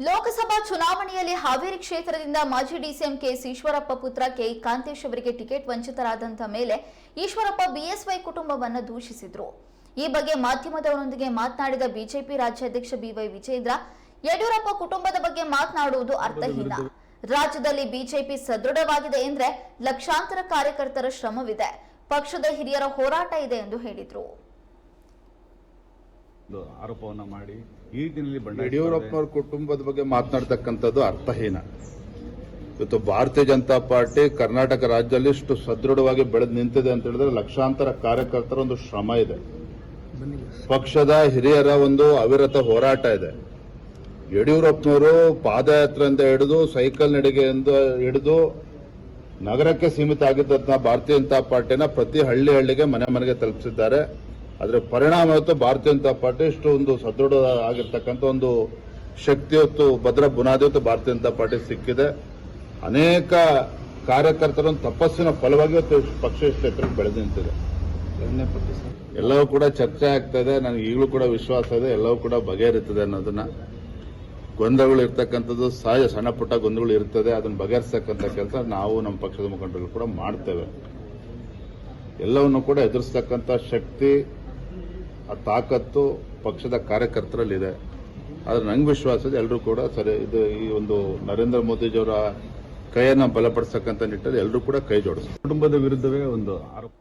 ಲೋಕಸಭಾ ಚುನಾವಣೆಯಲ್ಲಿ ಹಾವೇರಿ ಕ್ಷೇತ್ರದಿಂದ ಮಾಜಿ ಡಿಸಿಎಂ ಕೆಎಸ್ ಈಶ್ವರಪ್ಪ ಪುತ್ರ ಕೆ ಕಾಂತೇಶ್ ಅವರಿಗೆ ಟಿಕೆಟ್ ವಂಚಿತರಾದಂತ ಮೇಲೆ ಈಶ್ವರಪ್ಪ ಬಿಎಸ್ವೈ ಕುಟುಂಬವನ್ನು ದೂಷಿಸಿದ್ರು. ಈ ಬಗ್ಗೆ ಮಾಧ್ಯಮದವರೊಂದಿಗೆ ಮಾತನಾಡಿದ ಬಿಜೆಪಿ ರಾಜ್ಯಾಧ್ಯಕ್ಷ ಬಿವೈ ವಿಜೇಂದ್ರ, ಯಡಿಯೂರಪ್ಪ ಕುಟುಂಬದ ಬಗ್ಗೆ ಮಾತನಾಡುವುದು ಅರ್ಥಹೀನ. ರಾಜ್ಯದಲ್ಲಿ ಬಿಜೆಪಿ ಸದೃಢವಾಗಿದೆ ಎಂದ್ರೆ ಲಕ್ಷಾಂತರ ಕಾರ್ಯಕರ್ತರ ಶ್ರಮವಿದೆ. ಪಕ್ಷದ ಹಿರಿಯರ ಹೋರಾಟ ಇದೆ ಎಂದು ಹೇಳಿದ್ರು. ಆರೋಪವನ್ನ ಮಾಡಿ ಈ ಬಂಡಾಯ ಯಡಿಯೂರಪ್ಪನವ್ರ ಕುಟುಂಬದ ಬಗ್ಗೆ ಮಾತನಾಡ್ತಕ್ಕಂಥದ್ದು ಅರ್ಥಹೀನ. ಇವತ್ತು ಭಾರತೀಯ ಜನತಾ ಪಾರ್ಟಿ ಕರ್ನಾಟಕ ರಾಜ್ಯದಲ್ಲಿ ಇಷ್ಟು ಸದೃಢವಾಗಿ ಬೆಳೆದು ನಿಂತಿದೆ ಅಂತ ಹೇಳಿದ್ರೆ ಲಕ್ಷಾಂತರ ಕಾರ್ಯಕರ್ತರ ಒಂದು ಶ್ರಮ ಇದೆ. ಪಕ್ಷದ ಹಿರಿಯರ ಒಂದು ಅವಿರತ ಹೋರಾಟ ಇದೆ. ಯಡಿಯೂರಪ್ಪನವರು ಪಾದಯಾತ್ರೆಯಿಂದ ಹಿಡಿದು, ಸೈಕಲ್ ನಡಿಗೆಯಿಂದ ಹಿಡಿದು ನಗರಕ್ಕೆ ಸೀಮಿತ ಆಗಿದ್ದಂತಹ ಭಾರತೀಯ ಜನತಾ ಪಾರ್ಟಿನ ಪ್ರತಿ ಹಳ್ಳಿ ಹಳ್ಳಿಗೆ ಮನೆ ಮನೆಗೆ ತಲುಪಿಸಿದ್ದಾರೆ. ಅದರ ಪರಿಣಾಮ ಇವತ್ತು ಭಾರತೀಯ ಜನತಾ ಪಾರ್ಟಿ ಇಷ್ಟು ಒಂದು ಸದೃಢ ಆಗಿರ್ತಕ್ಕಂಥ ಒಂದು ಶಕ್ತಿ ಹೊತ್ತು ಭದ್ರ ಬುನಾದಿ ಹೊತ್ತು ಭಾರತೀಯ ಜನತಾ ಪಾರ್ಟಿ ಸಿಕ್ಕಿದೆ. ಅನೇಕ ಕಾರ್ಯಕರ್ತರ ತಪಸ್ಸಿನ ಫಲವಾಗಿ ಇವತ್ತು ಪಕ್ಷ ಇಷ್ಟು ಎತ್ತರಕ್ಕೆ ಬೆಳೆದು ನಿಂತಿದೆ. ಎಲ್ಲವೂ ಕೂಡ ಚರ್ಚೆ ಆಗ್ತಾ ಇದೆ. ನನಗೆ ಈಗಲೂ ಕೂಡ ವಿಶ್ವಾಸ ಇದೆ. ಎಲ್ಲವೂ ಕೂಡ ಬಗೆಹರಿತದೆ ಅನ್ನೋದನ್ನ. ಗೊಂದಲಗಳು ಇರ್ತಕ್ಕಂಥದ್ದು ಸಹಜ ಸಣ್ಣ ಪುಟ್ಟ ಗೊಂದಲಗಳು ಇರ್ತದೆ. ಅದನ್ನು ಬಗೆಹರಿಸ್ತಕ್ಕಂಥ ಕೆಲಸ ನಾವು ನಮ್ಮ ಪಕ್ಷದ ಮುಖಂಡರು ಕೂಡ ಮಾಡ್ತೇವೆ. ಎಲ್ಲವನ್ನು ಕೂಡ ಎದುರಿಸ್ತಕ್ಕಂಥ ಶಕ್ತಿ ಆ ತಾಕತ್ತು ಪಕ್ಷದ ಕಾರ್ಯಕರ್ತರಲ್ಲಿದೆ. ಆದರೆ ನಂಗೆ ವಿಶ್ವಾಸ ಇದೆ ಎಲ್ಲರೂ ಕೂಡ ಸರಿ, ಇದು ಈ ಒಂದು ನರೇಂದ್ರ ಮೋದಿಜಿಯವರ ಕೈಯನ್ನು ಬಲಪಡಿಸ್ತಕ್ಕಂಥ ನಿಟ್ಟಲ್ಲಿ ಎಲ್ಲರೂ ಕೂಡ ಕೈ ಜೋಡಿಸ್ತಾರೆ. ಕುಟುಂಬದ ವಿರುದ್ಧವೇ ಒಂದು ಆರೋಪ.